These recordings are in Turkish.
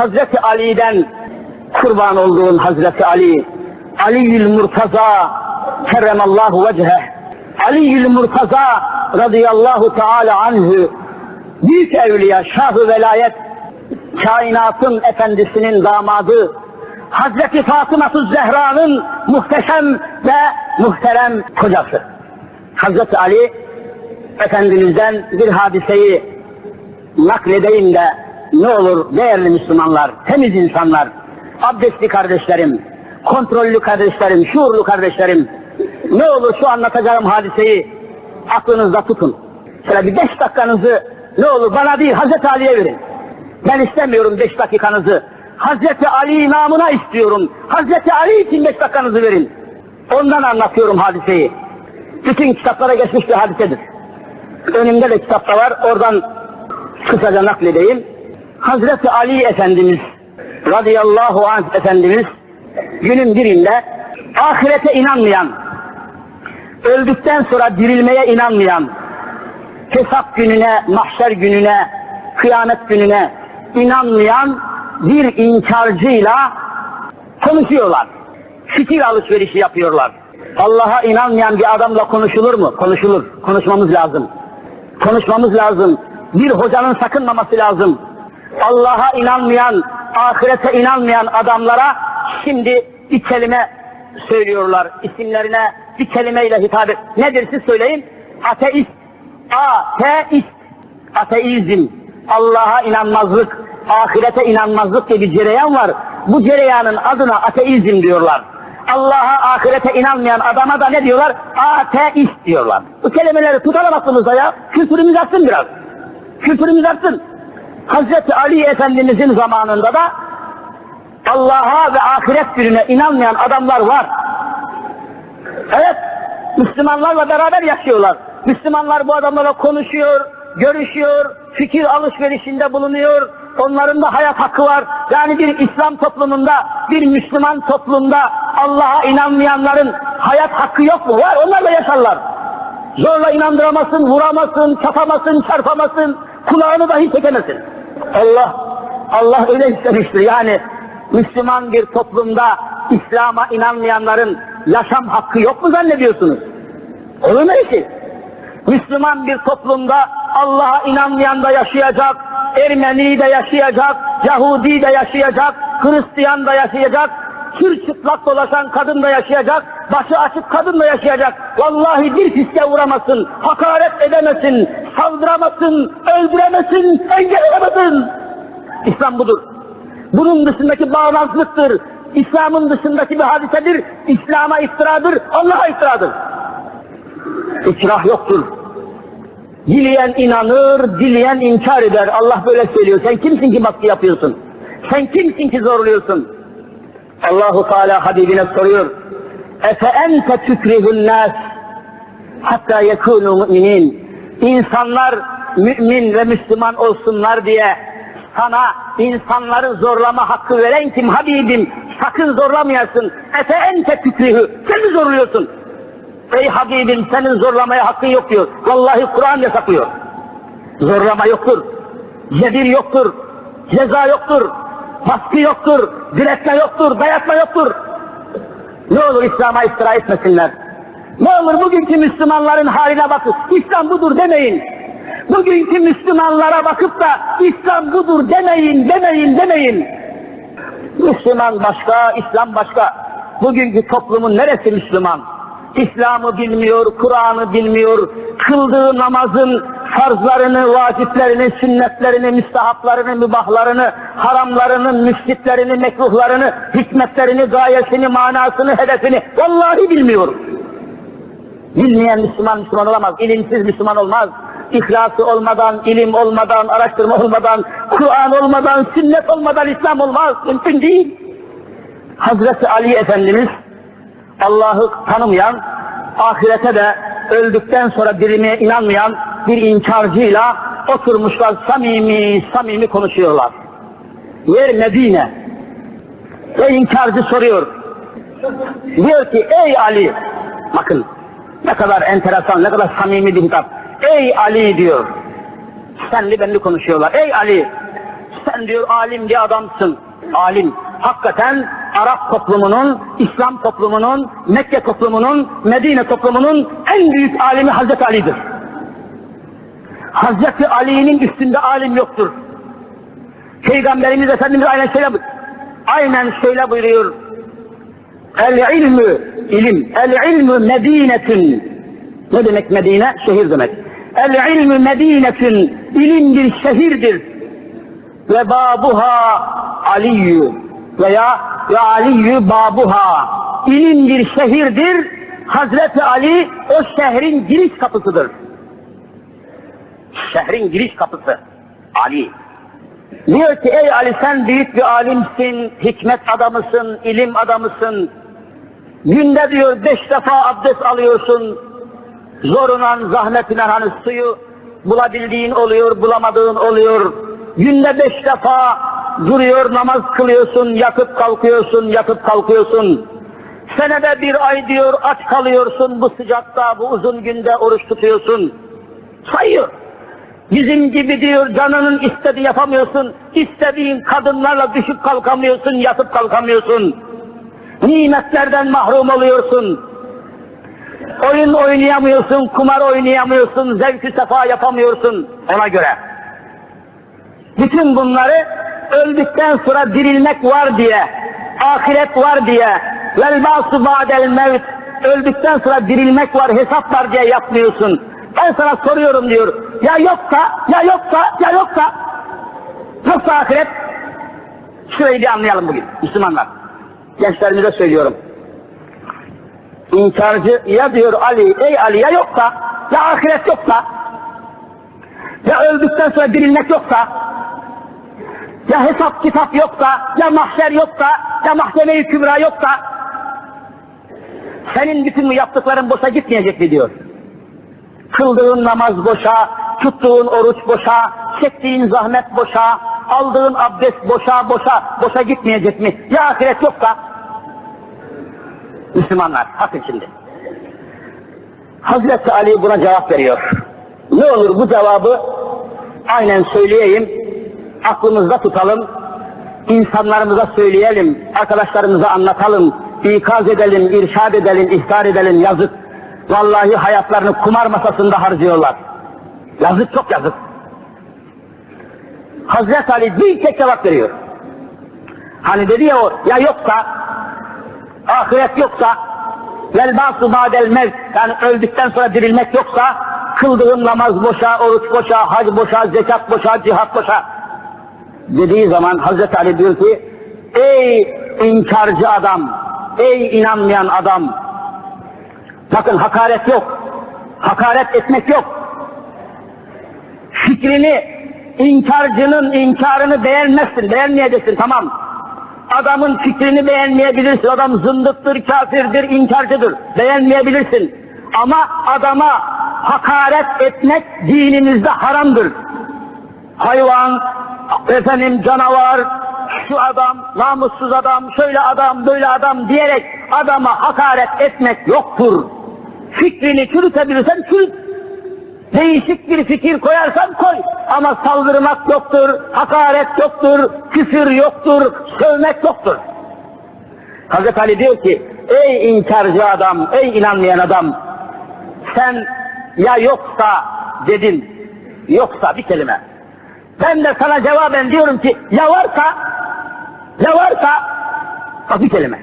Hazreti Ali'den kurban olduğun Hazreti Ali, Ali'ül Murtaza, kerremallahu vecheh, Ali'ül Murtaza radıyallahu teala anhü, büyük evliya, şah-ı velayet, kainatın efendisinin damadı, Hazreti Fatıma Zehra'nın muhteşem ve muhterem kocası. Hazreti Ali Efendimiz'den bir hadiseyi nakledeyim de ne olur değerli Müslümanlar, temiz insanlar, abdestli kardeşlerim, kontrollü kardeşlerim, şuurlu kardeşlerim, ne olur şu anlatacağım hadiseyi aklınızda tutun. Şöyle bir beş dakikanızı ne olur bana değil Hazreti Ali'ye verin. Ben istemiyorum beş dakikanızı. Hazreti Ali namına istiyorum. Hazreti Ali için beş dakikanızı verin. Ondan anlatıyorum hadiseyi. Bütün kitaplara geçmiş bir hadisedir. Önümde de kitapta var. Oradan kısaca nakledeyim. Hazreti Ali Efendimiz radıyallahu anh Efendimiz günün birinde ahirete inanmayan, öldükten sonra dirilmeye inanmayan, hesap gününe, mahşer gününe, kıyamet gününe inanmayan bir inkarcıyla konuşuyorlar. Fikir alışverişi yapıyorlar. Allah'a inanmayan bir adamla konuşulur mu? Konuşulur. Konuşmamız lazım. Konuşmamız lazım. Bir hocanın sakınmaması lazım. Allah'a inanmayan, ahirete inanmayan adamlara şimdi bir kelime söylüyorlar. İsimlerine bir kelimeyle hitap et. Nedir siz söyleyin? Ateist. Ateist. Ateizm. Allah'a inanmazlık, ahirete inanmazlık diye bir cereyan var. Bu cereyanın adına ateizm diyorlar. Allah'a ahirete inanmayan adama da ne diyorlar? Ateist diyorlar. Bu kelimeleri tutalım aklımızda ya. Kültürümüz artsın biraz. Kültürümüz artsın. Hazreti Ali Efendimizin zamanında da Allah'a ve ahiret gününe inanmayan adamlar var. Evet, Müslümanlarla beraber yaşıyorlar. Müslümanlar bu adamlarla konuşuyor, görüşüyor, fikir alışverişinde bulunuyor. Onların da hayat hakkı var. Yani bir İslam toplumunda, bir Müslüman toplumda Allah'a inanmayanların hayat hakkı yok mu? Var, onlar da yaşarlar. Zorla inandıramasın, vuramasın, çapamasın, çarpamasın, kulağını dahi çekemesin. Allah, Allah öyle istemiştir. Yani Müslüman bir toplumda İslam'a inanmayanların yaşam hakkı yok mu zannediyorsunuz? Olur mu şey? Müslüman bir toplumda Allah'a inanmayan da yaşayacak, Ermeni de yaşayacak, Yahudi de yaşayacak, Hristiyan da yaşayacak, Türk çıplak dolaşan kadın da yaşayacak, başı açık kadın da yaşayacak. Vallahi bir fiske vuramazsın, hakaret edemesin, saldıramasın, öldüremesin, engellemesin. İslam budur. Bunun dışındaki bağlantılıktır. İslam'ın dışındaki bir hadisedir. İslam'a iftiradır, Allah'a iftiradır. İkrah yoktur. Dileyen inanır, dileyen inkar eder. Allah böyle söylüyor. Sen kimsin ki baskı yapıyorsun? Sen kimsin ki zorluyorsun? Allahu Teala Habibine soruyor. Efe ente tükrihun nas hatta yekunu müminin. İnsanlar mümin ve Müslüman olsunlar diye sana insanları zorlama hakkı veren kim Habibim? Sakın zorlamayasın. Efe ente tükrihü. Sen mi zorluyorsun? Ey Habibim senin zorlamaya hakkın yok diyor. Vallahi Kur'an yasaklıyor. Zorlama yoktur. Cebir yoktur. Ceza yoktur. Baskı yoktur. Diretme yoktur. Dayatma yoktur. Ne olur İslam'a iftira etmesinler. Ne olur bugünkü Müslümanların haline bakın. İslam budur demeyin. Bugünkü Müslümanlara bakıp da İslam budur demeyin, demeyin, demeyin. Müslüman başka, İslam başka. Bugünkü toplumun neresi Müslüman? İslam'ı bilmiyor, Kur'an'ı bilmiyor, kıldığı namazın farzlarını, vaciplerini, sünnetlerini, müstahaplarını, mübahlarını, haramlarını, müfsitlerini, mekruhlarını, hikmetlerini, gayesini, manasını, hedefini vallahi bilmiyor. Bilmeyen Müslüman Müslüman olamaz, ilimsiz Müslüman olmaz. İhlası olmadan, ilim olmadan, araştırma olmadan, Kur'an olmadan, sünnet olmadan İslam olmaz, mümkün değil. Hazreti Ali Efendimiz Allah'ı tanımayan, ahirete de öldükten sonra dirilmeye inanmayan bir inkarcıyla oturmuşlar samimi samimi konuşuyorlar. Yer Medine. Ve inkarcı soruyor. Diyor ki ey Ali, bakın ne kadar enteresan, ne kadar samimi bir hitap. Ey Ali diyor. Senli benli konuşuyorlar. Ey Ali, sen diyor alim bir adamsın. Alim. Hakikaten Arap toplumunun, İslam toplumunun, Mekke toplumunun, Medine toplumunun en büyük alimi Hazreti Ali'dir. Hazreti Ali'nin üstünde alim yoktur. Peygamberimiz Efendimiz aynen şöyle, aynen şöyle buyuruyor. El ilmü, ilim. El ilmü medinetün. Ne demek Medine? Şehir demek. El ilmü medinetün. İlim bir şehirdir. Ve babuha aliyyü. Veya ve aliyyü babuha. İlim bir şehirdir. Hazreti Ali o şehrin giriş kapısıdır. Şehrin giriş kapısı. Ali. Diyor ki ey Ali sen büyük bir alimsin, hikmet adamısın, ilim adamısın. Günde diyor beş defa abdest alıyorsun. Zorunan, zahmetinden hani suyu bulabildiğin oluyor, bulamadığın oluyor. Günde beş defa duruyor, namaz kılıyorsun, yatıp kalkıyorsun, yatıp kalkıyorsun. Senede bir ay diyor aç kalıyorsun bu sıcakta, bu uzun günde oruç tutuyorsun. Sayıyor. Bizim gibi diyor canının istediği yapamıyorsun. İstediğin kadınlarla düşüp kalkamıyorsun, yatıp kalkamıyorsun. Nimetlerden mahrum oluyorsun. Oyun oynayamıyorsun, kumar oynayamıyorsun, zevk sefa yapamıyorsun ona göre. Bütün bunları öldükten sonra dirilmek var diye, ahiret var diye, vel ba'su ba'del mevt, öldükten sonra dirilmek var, hesap var diye yapmıyorsun. Ben sana soruyorum diyor, ya yoksa, ya yoksa, ya yoksa, yoksa ahiret, şurayı bir anlayalım bugün Müslümanlar. Gençlerimize söylüyorum. İnkarcı ya diyor Ali, ey Ali ya yoksa, ya ahiret yoksa, ya öldükten sonra dirilmek yoksa, ya hesap kitap yoksa, ya mahşer yoksa, ya mahkeme-i kübra yoksa, senin bütün bu yaptıkların boşa gitmeyecek mi diyor. Kıldığın namaz boşa, tuttuğun oruç boşa, çektiğin zahmet boşa, aldığın abdest boşa boşa, boşa gitmeyecek mi? Ya ahiret yoksa? Müslümanlar, bakın şimdi. Hazreti Ali buna cevap veriyor. Ne olur bu cevabı aynen söyleyeyim, aklımızda tutalım, insanlarımıza söyleyelim, arkadaşlarımıza anlatalım, ikaz edelim, irşad edelim, ihtar edelim, yazık. Vallahi hayatlarını kumar masasında harcıyorlar. Yazık çok yazık. Hazreti Ali bir tek cevap veriyor. Hani dedi ya o, ya yoksa, ahiret yoksa, vel ba'su ba'del mevt, yani öldükten sonra dirilmek yoksa, kıldığın namaz boşa, oruç boşa, hac boşa, zekat boşa, cihat boşa. Dediği zaman Hazreti Ali diyor ki, ey inkarcı adam, ey inanmayan adam, bakın hakaret yok, hakaret etmek yok. Fikrini, inkarcının inkarını beğenmezsin, beğenmeyeceksin tamam. Adamın fikrini beğenmeyebilirsin, adam zındıktır, kafirdir, inkarcıdır, beğenmeyebilirsin. Ama adama hakaret etmek dinimizde haramdır. Hayvan, efendim canavar, şu adam, namussuz adam, şöyle adam, böyle adam diyerek adama hakaret etmek yoktur. Fikrini çürütebilirsen çürüt. Değişik bir fikir koyarsan koy. Ama saldırmak yoktur, hakaret yoktur, küfür yoktur, sövmek yoktur. Hazreti Ali diyor ki, ey inkarcı adam, ey inanmayan adam, sen ya yoksa dedin, yoksa bir kelime. Ben de sana cevaben diyorum ki, ya varsa, ya varsa, bak bir kelime.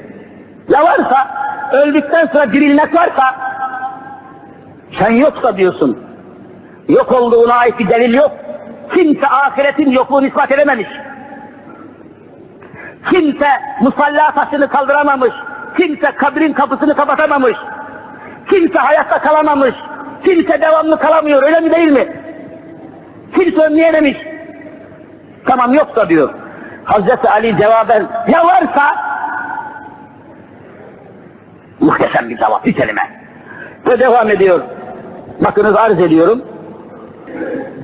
Ya varsa, öldükten sonra dirilmek varsa, sen yoksa diyorsun, yok olduğuna ait bir delil yok. Kimse ahiretin yokluğunu ispat edememiş. Kimse musalla taşını kaldıramamış. Kimse kabrin kapısını kapatamamış. Kimse hayatta kalamamış. Kimse devamlı kalamıyor öyle mi değil mi? Kimse önleyememiş. Tamam yoksa diyor. Hazreti Ali cevaben ya varsa muhteşem bir cevap bir kelime. Ve devam ediyor. Bakınız arz ediyorum.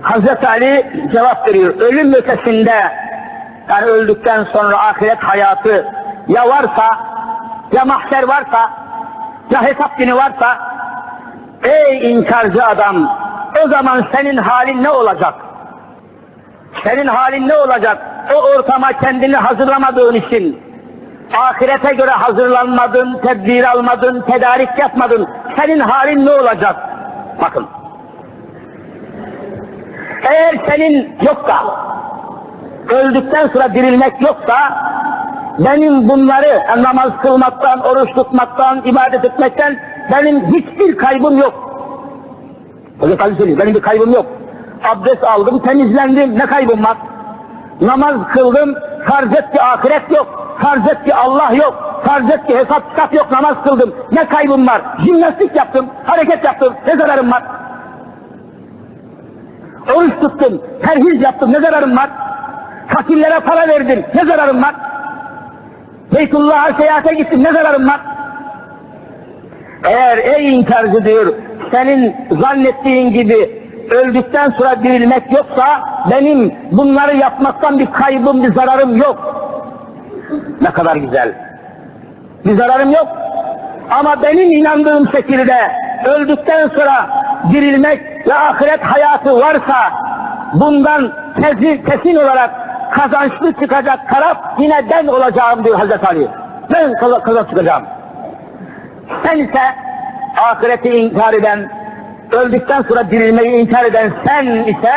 Hazreti Ali cevap veriyor. Ölüm ötesinde yani öldükten sonra ahiret hayatı ya varsa ya mahşer varsa ya hesap günü varsa ey inkarcı adam o zaman senin halin ne olacak? Senin halin ne olacak? o ortama kendini hazırlamadığın için, ahirete göre hazırlanmadın, tedbir almadın, tedarik yapmadın, senin halin ne olacak? Bakın. Eğer senin yoksa, öldükten sonra dirilmek yoksa, benim bunları namaz kılmaktan, oruç tutmaktan, ibadet etmekten benim hiçbir kaybım yok. Hoca Kadir söylüyor, benim bir kaybım yok. Abdest aldım, temizlendim, ne kaybım var? Namaz kıldım, farz et ki ahiret yok, farz et ki Allah yok, farz et ki hesap kitap yok, namaz kıldım. Ne kaybım var? Jimnastik yaptım, hareket yaptım, ne zararım var? Oruç tuttum, perhiz yaptım, ne zararım var? Fakirlere para verdim, ne zararım var? Beytullah'a seyahate gittim, ne zararım var? Eğer ey inkarcı diyor, senin zannettiğin gibi öldükten sonra dirilmek yoksa benim bunları yapmaktan bir kaybım, bir zararım yok. Ne kadar güzel. Bir zararım yok. Ama benim inandığım şekilde öldükten sonra dirilmek ve ahiret hayatı varsa bundan kesin, kesin olarak kazançlı çıkacak taraf yine ben olacağım diyor Hazreti Ali. Ben kazan, kazan çıkacağım. Sen ise ahireti inkar eden, öldükten sonra dirilmeyi inkar eden sen ise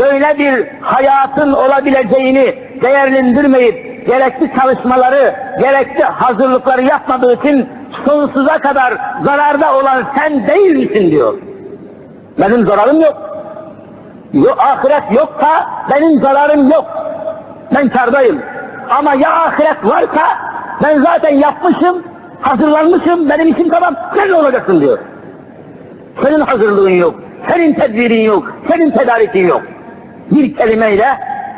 böyle bir hayatın olabileceğini değerlendirmeyip gerekli çalışmaları, gerekli hazırlıkları yapmadığı için sonsuza kadar zararda olan sen değil misin diyor. Benim zararım yok. Yok, ahiret yoksa benim zararım yok. Ben kardayım. Ama ya ahiret varsa ben zaten yapmışım, hazırlanmışım, benim işim tamam, sen ne olacaksın diyor. Senin hazırlığın yok, senin tedbirin yok, senin tedarikin yok. Bir kelimeyle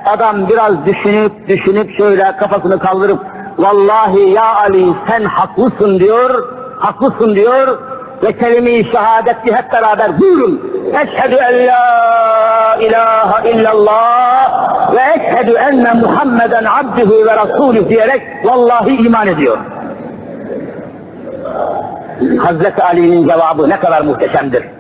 adam biraz düşünüp düşünüp şöyle kafasını kaldırıp vallahi ya Ali sen haklısın diyor, haklısın diyor ve kelime-i şehadeti hep beraber buyurun. Eşhedü en la ilahe illallah ve eşhedü enne Muhammeden abdühü ve rasulü diyerek vallahi iman ediyor. Hazreti Ali'nin cevabı ne kadar muhteşemdir.